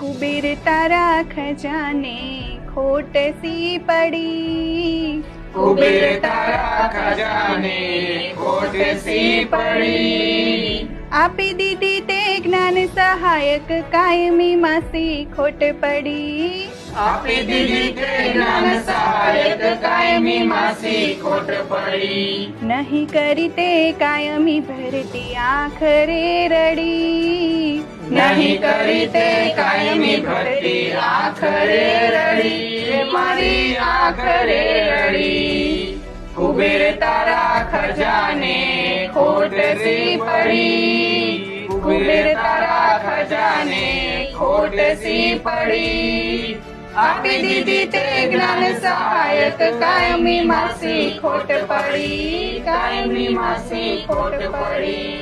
કુબેર તારા ખજાને ખોટ સી પડી કુબેર તારા ખજાને ખોટ સી પડી આપી દીધી તે જ્ઞાન સહાયક કાયમી માસી ખોટ પડી આપી દીધી તે જ્ઞાન સહાયક કાયમી માસી ખોટ પડી નહીં કરી તે કાયમી ભરતી આખરે રડી નહીં કરી તે કાયમી ભરતી આખરે રડી મારી આખરે રડી કુબેર તારા ખજાને ખોટ સી પડી કુબેર તારા ખજાને ખોટ સી પડી આપી દીધી તે જ્ઞાન સહાયક કાયમી માસી ખોટ પડી કાયમી માસી ખોટ પડી